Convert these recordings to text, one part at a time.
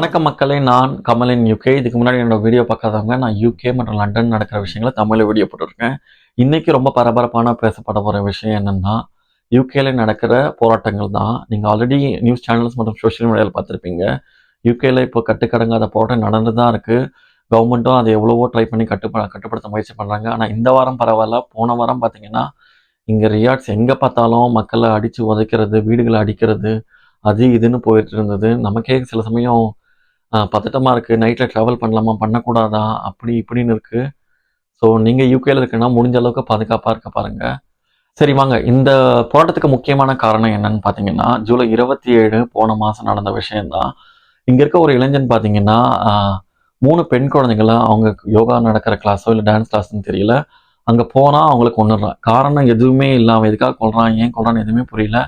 வணக்கம் மக்களே நான் கமலின் யூகே இதுக்கு முன்னாடி என்னோட வீடியோ பார்க்காதவங்க நான் யூகே மற்றும் லண்டன் நடக்கிற விஷயங்களை தமிழில் வீடியோ போட்டிருக்கேன். இன்றைக்கி ரொம்ப பரபரப்பான பேசப்பட போகிற விஷயம் என்னென்னா யூகேல நடக்கிற போராட்டங்கள் தான். நீங்கள் ஆல்ரெடி நியூஸ் சேனல்ஸ் மற்றும் சோஷியல் மீடியாவில் பார்த்துருப்பீங்க. யூகேல இப்போ கட்டுக்கடங்காத போராட்டம் நடந்து தான் இருக்குது கவர்மெண்ட்டும் அதை எவ்வளவோ ட்ரை பண்ணி கட்டுப்ப கட்டுப்படுத்த முயற்சி பண்ணுறாங்க ஆனால் இந்த வாரம் பரவாயில்ல. போன வாரம் பார்த்தீங்கன்னா இங்கே ரியாட்ஸ் எங்கே பார்த்தாலும் மக்களை அடித்து உதைக்கிறது வீடுகளை அடிக்கிறது அது இதுன்னு போயிட்டு இருந்தது. நமக்கே சில சமயம் பதட்டமாக இருக்குது நைட்டில் ட்ராவல் பண்ணலாமா? பண்ணக்கூடாதா? அப்படி இப்படின்னு இருக்குது ஸோ நீங்கள் யூகேல இருக்குன்னா முடிஞ்ச அளவுக்கு பாதுகாப்பாக இருக்க பாருங்க. சரி வாங்க. இந்த போராட்டத்துக்கு முக்கியமான காரணம் என்னன்னு பார்த்தீங்கன்னா ஜூலை இருபத்தி ஏழு போன மாதம் நடந்த விஷயம்தான். இங்கே இருக்க ஒரு இளைஞன் பார்த்தீங்கன்னா மூணு பெண் குழந்தைங்கள அவங்க யோகா நடக்கிற கிளாஸோ இல்லை டான்ஸ் கிளாஸ்னு தெரியல. அங்கே போனால் அவங்களுக்கு ஒன்றுறான் காரணம் எதுவுமே இல்லாம எதுக்காக கொள்றான் ஏன் கொள்றான்னு எதுவுமே புரியல.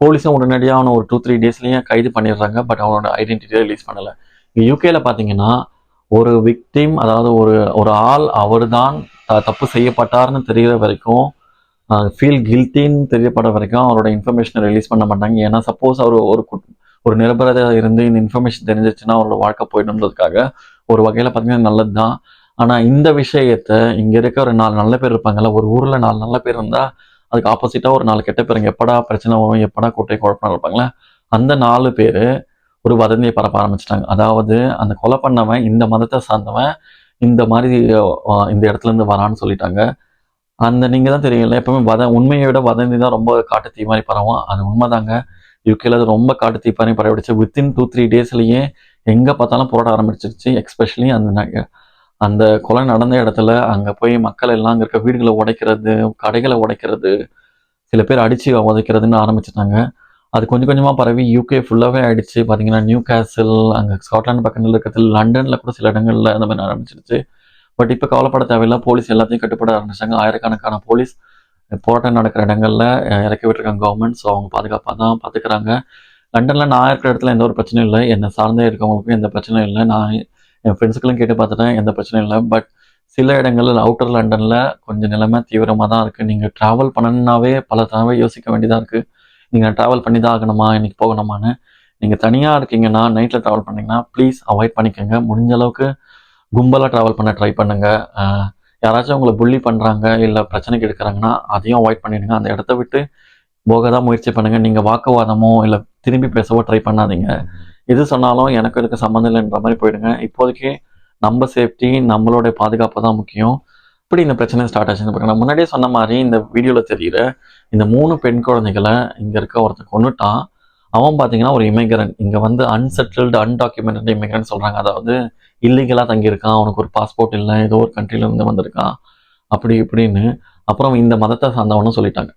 போலீஸும் உடனடியாக அவனை ஒரு டூ த்ரீ டேஸ்லேயே கைது பண்ணிடுறாங்க. பட் அவனோட ஐடென்டிட்டியை ரிலீஸ் பண்ணலை. யூகேல பார்த்தீங்கன்னா ஒரு விக்டிம் அதாவது ஒரு ஒரு ஆள் அவர் தான் தப்பு செய்யப்பட்டார்னு தெரிகிற வரைக்கும் ஃபீல் கில்ட்டின்னு தெரியப்பட வரைக்கும் அவரோட இன்ஃபர்மேஷனை ரிலீஸ் பண்ண மாட்டாங்க. ஏன்னா சப்போஸ் அவர் ஒரு ஒரு நிரபராதியாக இருந்து இந்த இன்ஃபர்மேஷன் தெரிஞ்சிச்சுன்னா அவரோட வாழ்க்கை போயிடுன்றதுக்காக ஒரு வகையில் பார்த்தீங்கன்னா நல்லது தான் ஆனால் இந்த விஷயத்த இங்கே இருக்க ஒரு நாலு நல்ல பேர் இருப்பாங்கல்ல ஒரு ஊரில் நாலு நல்ல பேர் இருந்தால் அதுக்கு ஆப்போசிட்டாக ஒரு நாலு கெட்ட பேருங்க எப்படா பிரச்சனை வரும் எப்படா கூட்டை குழப்பம் இருப்பாங்களே அந்த நாலு பேர் ஒரு வதந்தியை பரப்ப ஆரம்பிச்சிட்டாங்க. அதாவது அந்த கொலை பண்ணவன் இந்த மதத்தை சார்ந்தவன் இந்த மாதிரி இந்த இடத்துல இருந்து வரான்னு சொல்லிட்டாங்க. அந்த நீங்க தான் தெரியல எப்பவுமே வத உண்மையை விட வதந்தி தான் ரொம்ப காட்டு தீ மாதிரி பரவும். அது உண்மைதாங்க. யூகேல அது ரொம்ப காட்டு தீ மாதிரி பரவிடுச்சு. வித்தின் டூ த்ரீ டேஸ்லயே எங்க பார்த்தாலும் போராட ஆரம்பிச்சிருச்சு. எக்ஸ்பெஷலி அந்த அந்த கொலை நடந்த இடத்துல அங்க போய் மக்கள் எல்லாம் அங்கே இருக்க வீடுகளை உடைக்கிறது கடைகளை உடைக்கிறது சில பேர் அடிச்சு உதைக்கிறதுன்னு ஆரம்பிச்சிட்டாங்க. அது கொஞ்சம் கொஞ்சமாக பரவி யூகே ஃபுல்லாகவே ஆயிடுச்சு. பார்த்தீங்கன்னா நியூ கேசல் அங்கே ஸ்காட்லாந்து பக்கத்தில் இருக்கிறது லண்டனில் கூட சில இடங்களில் அந்த மாதிரி ஆரம்பிச்சிருச்சு. பட் இப்போ கவலைப்பட தேவையில்லை. போலீஸ் எல்லாத்தையும் கட்டுப்பட ஆரம்பிச்சாங்க. ஆயிரக்கணக்கான போலீஸ் போராட்டம் நடக்கிற இடங்களில் இறக்கி விட்டுருக்காங்க கவர்மெண்ட் ஸோ அவங்க பாதுகாப்பாக தான் பார்த்துக்கிறாங்க லண்டனில் நான் இருக்கிற இடத்துல எந்த ஒரு பிரச்சனையும் இல்லை. என்னை சார்ந்தே இருக்கவங்களுக்கும் எந்த பிரச்சனையும் இல்லை. நான் என் ஃப்ரெண்ட்ஸுக்கெல்லாம் கேட்டு பார்த்துட்டேன் எந்த பிரச்சனையும் இல்லை. பட் சில இடங்களில் அவுட்டர் லண்டனில் கொஞ்சம் நிலைமை தீவிரமாக தான் இருக்குது நீங்கள் ட்ராவல் பண்ணணுன்னாவே பல தடவை யோசிக்க வேண்டியதாக இருக்குது நீங்கள் ட்ராவல் பண்ணி தான் ஆகணுமா? இன்றைக்கி போகணுமான்னு நீங்கள் தனியாக இருக்கீங்கன்னா நைட்டில் ட்ராவல் பண்ணிங்கன்னா ப்ளீஸ் அவாய்ட் பண்ணிக்கோங்க. முடிஞ்ச அளவுக்கு கும்பலாக ட்ராவல் பண்ண ட்ரை பண்ணுங்க. யாராச்சும் உங்களை புள்ளி பண்ணுறாங்க இல்லை பிரச்சனைக்கு எடுக்கிறாங்கன்னா அதையும் அவாய்ட் பண்ணிடுங்க. அந்த இடத்த விட்டு போக தான் முயற்சி பண்ணுங்கள் நீங்கள் வாக்குவாதமோ இல்லை திரும்பி பேசவோ ட்ரை பண்ணாதீங்க. எது சொன்னாலும் எனக்கு இதுக்கு சம்மந்தம் இல்லைன்ற மாதிரி போயிடுங்க. இப்போதைக்கு நம்ம சேஃப்டி நம்மளோட பாதுகாப்பு தான் முக்கியம். எப்படி இந்த பிரச்சனை ஸ்டார்ட் ஆச்சுன்னு பாருங்க. முன்னாடியே சொன்ன மாதிரி இந்த வீடியோவில் தெரிகிற இந்த மூணு பெண் குழந்தைகளை இங்கே இருக்க ஒருத்தன் கொன்னுட்டான் அவன் பார்த்தீங்கன்னா ஒரு இமிகிரண்ட் இங்கே வந்து அன்செட்டில்டு அன்டாக்குமெண்டட் இமிகிரண்ட் சொல்கிறாங்க அதாவது இல்லீகலாக தங்கியிருக்கான். அவனுக்கு ஒரு பாஸ்போர்ட் இல்லை. ஏதோ ஒரு கண்ட்ரிலேருந்து வந்திருக்கான். அப்படி இப்படின்னு அப்புறம் இந்த மதத்தை சார்ந்தவனும் சொல்லிட்டாங்க.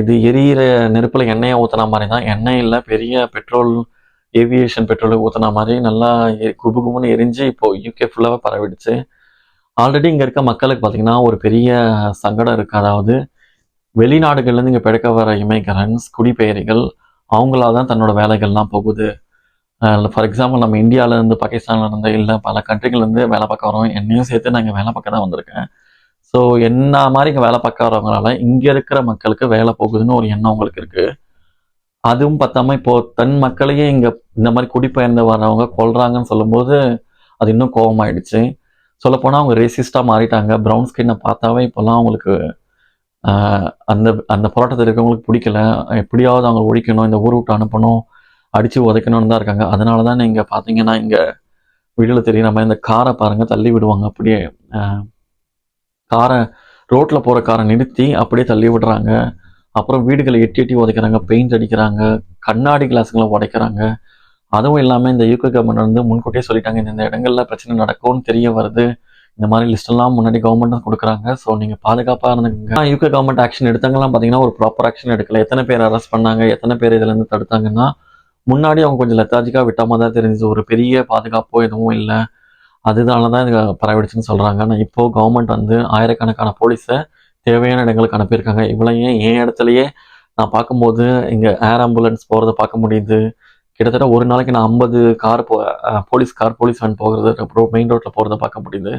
இது எரியிற நெருப்பில் எண்ணெயை ஊற்றுன மாதிரி தான். எண்ணெய் இல்லை பெரிய பெட்ரோல் ஏவியேஷன் பெட்ரோல் ஊற்றின மாதிரி நல்லா குபுகுமுன்னு குபு குபுன்னு எரிஞ்சு இப்போ யூகே ஃபுல்லாகவே பரவிடுச்சு. ஆல்ரெடி இங்கே இருக்க மக்களுக்கு பார்த்தீங்கன்னா ஒரு பெரிய சங்கடம் இருக்குது அதாவது வெளிநாடுகள்லேருந்து இங்கே பிழைக்க வர இமைகிரன்ஸ் குடிபெயரிகள் அவங்களால தான் தன்னோட வேலைகள்லாம் போகுது. ஃபார் எக்ஸாம்பிள் நம்ம இந்தியாவிலேருந்து இருந்து இருந்து இல்லை பல கண்ட்ரிகள்லேருந்து வேலை பார்க்க வரோம் என்னையும் சேர்த்து நான் இங்கே வேலை பார்க்க தான் வந்திருக்கேன். ஸோ என்ன மாதிரி இங்கே வேலை பார்க்க வரவங்களால இங்கே இருக்கிற மக்களுக்கு வேலை போகுதுன்னு ஒரு எண்ணம் உங்களுக்கு இருக்குது அதுவும் பத்தாம இப்போது தன் மக்களையே இங்கே இந்த மாதிரி குடிபெயர்ந்து வரவங்க கொள்றாங்கன்னு சொல்லும்போது அது இன்னும் கோபமாயிடுச்சு. சொல்லப்போனால் அவங்க ரேசிஸ்டாக மாறிட்டாங்க. ப்ரௌன் ஸ்கின்னை பார்த்தாவே இப்போல்லாம் அவங்களுக்கு அந்த அந்த போராட்டத்தில் இருக்கவங்களுக்கு பிடிக்கல. எப்படியாவது அவங்க ஒழிக்கணும் இந்த ஊர் விட்டு அனுப்பணும் அடித்து உதைக்கணும்னு தான் இருக்காங்க. அதனால தான் நீங்கள் பார்த்தீங்கன்னா இங்கே வீடியோவில் தெரியும் நம்ம இந்த காரை பாருங்கள் தள்ளி விடுவாங்க. அப்படியே காரை ரோட்டில் போகிற காரை நிறுத்தி அப்படியே தள்ளி விடுறாங்க. அப்புறம் வீடுகளை எட்டி எட்டி உதைக்கிறாங்க பெயிண்ட் அடிக்கிறாங்க கண்ணாடி கிளாஸுங்களை உடைக்கிறாங்க. அதுவும் இல்லாமல் இந்த யூகே கவர்மெண்ட் வந்து முன்கூட்டியே சொல்லிட்டாங்க இந்த இடங்கள்ல பிரச்சனை நடக்கும்னு தெரிய வருது. இந்த மாதிரி லிஸ்ட் எல்லாம் முன்னாடி கவர்மெண்ட் கொடுக்குறாங்க. ஸோ நீங்கள் பாதுகாப்பாக இருந்துங்க யூகே கவர்மெண்ட் ஆக்ஷன் எடுத்தாங்கலாம் பார்த்தீங்கன்னா ஒரு ப்ராப்பர் ஆக்ஷன் எடுக்கல. எத்தனை பேர் அரெஸ்ட் பண்ணாங்க எத்தனை பேர் இதுல இருந்து தடுத்தாங்கன்னா முன்னாடி அவங்க கொஞ்சம் லெத்தாஜிக்காக விட்டாம தான் தெரிஞ்சுது. ஒரு பெரிய பாதுகாப்போ எதுவும் இல்லை. அதனால தான் இது பரவிடுச்சுன்னு சொல்கிறாங்க ஆனால் இப்போ கவர்மெண்ட் வந்து ஆயிரக்கணக்கான போலீஸை தேவையான இடங்களுக்கு அனுப்பியிருக்காங்க. இவ்வளையும் என் இடத்துலையே நான் பார்க்கும்போது இங்கே ஏர் ஆம்புலன்ஸ் போகிறத பார்க்க முடியுது. கிட்டத்தட்ட ஒரு நாளைக்கு நான் ஐம்பது கார் போ போலீஸ் கார் போலீஸ் வேன் போகிறது அப்புறம் மெயின் ரோட்டில் போகிறத பார்க்க முடியுது.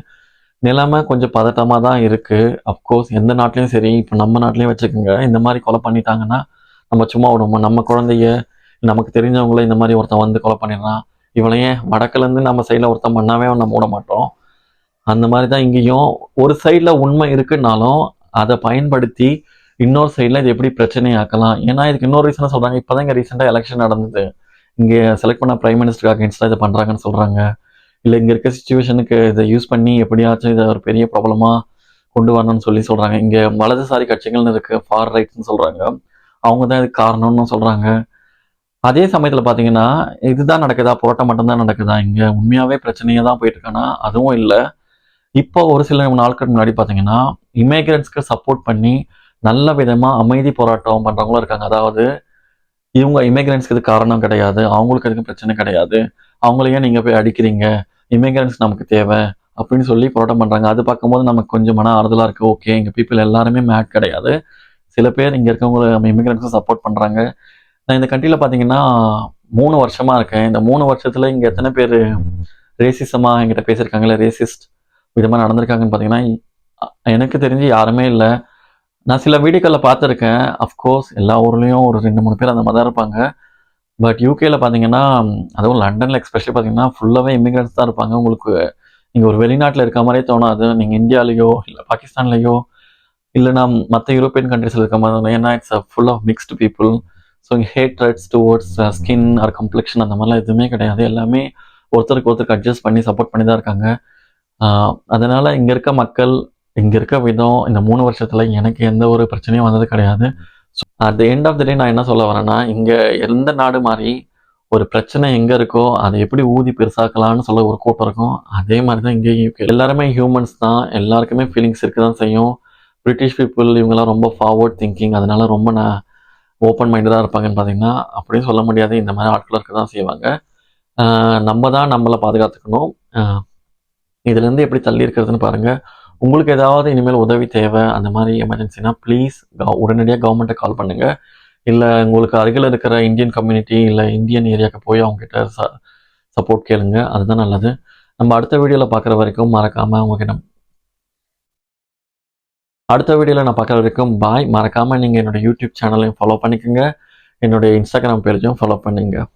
நிலைமை கொஞ்சம் பதட்டமாக தான் இருக்குது அஃப்கோர்ஸ் எந்த நாட்டிலையும் சரி இப்போ நம்ம நாட்டிலையும் வச்சுக்கோங்க. இந்த மாதிரி கொலை பண்ணிட்டாங்கன்னா நம்ம சும்மா விடுவோம்? நம்ம குழந்தைய நமக்கு தெரிஞ்சவங்கள இந்த மாதிரி ஒருத்தன் வந்து கொலை பண்ணிடுறான். இவளையே வடக்குலேருந்து நம்ம சைடில் ஒருத்தன் பண்ணாவே அவனை மூட மாட்டோம். அந்த மாதிரி தான் இங்கேயும் ஒரு சைடில் உண்மை இருக்குன்னாலும் அதை பயன்படுத்தி இன்னொரு சைடில் இது எப்படி பிரச்சனையாக்கலாம்? ஏன்னா இதுக்கு இன்னொரு ரீசனாக சொல்கிறாங்க இப்போ தான் இங்கே ரீசெண்டாக எலெக்ஷன் நடந்தது. இங்கே செலக்ட் பண்ண பிரைம் மினிஸ்டருக்கு அகேன்ஸ்டாக இதை பண்ணுறாங்கன்னு சொல்கிறாங்க இல்லை இங்கே இருக்க சுச்சுவேஷனுக்கு இதை யூஸ் பண்ணி எப்படியாச்சும் இதை ஒரு பெரிய ப்ராப்ளமாக கொண்டு வரணும்னு சொல்லி சொல்கிறாங்க இங்கே வலதுசாரி கட்சிகள்னு இருக்குது ஃபார் ரைட்ஸ்னு சொல்கிறாங்க அவங்க தான் இதுக்கு காரணம்னு சொல்கிறாங்க அதே சமயத்தில் பார்த்தீங்கன்னா இதுதான் நடக்குதா? போராட்டம் மட்டும்தான் நடக்குதா? இங்கே உண்மையாகவே பிரச்சனையாக தான் போயிட்டுருக்கானா அதுவும் இல்லை. இப்போ ஒரு சில நாட்களுக்கு முன்னாடி பார்த்தீங்கன்னா இமிகிரண்ட்ஸ்க்கு சப்போர்ட் பண்ணி நல்ல விதமாக அமைதி போராட்டம் பண்ணுறவங்களும் இருக்காங்க. அதாவது இவங்க இமிகிரண்ட்ஸ்க்கு இது காரணம் கிடையாது. அவங்களுக்கு எதுக்கும் பிரச்சனை கிடையாது. அவங்களையே நீங்கள் போய் அடிக்கிறீங்க? இமிகிரண்ட்ஸ் நமக்கு தேவை அப்படின்னு சொல்லி போராட்டம் பண்ணுறாங்க அது பார்க்கும்போது நமக்கு கொஞ்சம் மன ஆறுதலாக இருக்குது ஓகே எங்கள் பீப்புள் எல்லாருமே மேட் கிடையாது. சில பேர் இங்கே இருக்கவங்க இமிகிரண்ட்ஸும் சப்போர்ட் பண்ணுறாங்க நான் இந்த கண்ட்ரியில் பார்த்தீங்கன்னா மூணு வருஷமாக இருக்கேன். இந்த மூணு வருஷத்தில் இங்கே எத்தனை பேர் ரேசிசமாக என்கிட்ட பேசியிருக்காங்களே ரேசிஸ்ட் விதமாக நடந்திருக்காங்கன்னு பார்த்தீங்கன்னா எனக்கு தெரிஞ்சு யாருமே இல்லை. நான் சில வீடியோக்களில் பார்த்துருக்கேன். அஃப்கோர்ஸ் எல்லா ஊர்லேயும் ஒரு ரெண்டு மூணு பேர் அந்த மாதிரி தான் இருப்பாங்க பட் யூகேயில் பார்த்தீங்கன்னா அதுவும் லண்டனில் எக்ஸ்பெஷலி பார்த்தீங்கன்னா ஃபுல்லாகவே இமிகிரண்ட்ஸ் தான் இருப்பாங்க. உங்களுக்கு நீங்கள் ஒரு வெளிநாட்டில் இருக்க மாதிரியே தோணாது. நீங்கள் இந்தியாலேயோ இல்லை பாகிஸ்தான்லேயோ இல்லைனா மற்ற யூரோப்பியன் கண்ட்ரீஸில் இருக்க மாதிரி ஏன்னா it's full of mixed people so இங்கே hate threats towards skin or complexion அந்த மாதிரிலாம் எதுவுமே கிடையாது. எல்லாமே ஒருத்தருக்கு ஒருத்தருக்கு அட்ஜஸ்ட் பண்ணி சப்போர்ட் பண்ணி தான் இருக்காங்க அதனால் இங்கே இருக்க மக்கள் இங்கே இருக்க விதம் இந்த மூணு வருஷத்தில் எனக்கு எந்த ஒரு பிரச்சனையும் வந்தது கிடையாது. So at the end of the day நான் என்ன சொல்ல வரேன்னா இங்கே எந்த நாடு மாதிரி ஒரு பிரச்சனை எங்கே இருக்கோ அதை எப்படி ஊதி பெருசாக்கலாம்னு சொல்ல ஒரு கூட்டம் இருக்கும். அதே மாதிரி தான் இங்கேயும் எல்லாருமே ஹியூமன்ஸ் தான். எல்லாருக்குமே ஃபீலிங்ஸ் இருக்க தான் செய்யும். பிரிட்டிஷ் பீப்புள் இவங்கெல்லாம் ரொம்ப ஃபார்வர்ட் திங்கிங் அதனால ரொம்ப நான் ஓப்பன் மைண்டடாக இருப்பாங்கன்னு பார்த்தீங்கன்னா அப்படியும் சொல்ல முடியாது. இந்த மாதிரி ஆட்கள் இருக்க தான் செய்வாங்க நம்ம தான் நம்மளை பாதுகாத்துக்கணும். இதுலேருந்து எப்படி தள்ளி இருக்கிறதுன்னு பாருங்கள் உங்களுக்கு ஏதாவது இனிமேல் உதவி தேவை அந்த மாதிரி எமர்ஜென்சினா ப்ளீஸ் உடனடியாக கவர்மெண்ட்டை கால் பண்ணுங்கள் இல்லை உங்களுக்கு அருகில் இருக்கிற இந்தியன் கம்யூனிட்டி இல்லை இந்தியன் ஏரியாவுக்கு போய் அவங்ககிட்ட ச சப்போர்ட் கேளுங்க. அதுதான் நல்லது. நம்ம அடுத்த வீடியோவில் பார்க்குற வரைக்கும் மறக்காமல் உங்ககிட்ட அடுத்த வீடியோவில் நான் பார்க்குற வரைக்கும் பாய் மறக்காமல் நீங்கள் என்னோடய யூடியூப் சேனலையும் ஃபாலோ பண்ணிக்கோங்க. என்னுடைய இன்ஸ்டாகிராம் பேஜும் ஃபாலோ பண்ணுங்கள்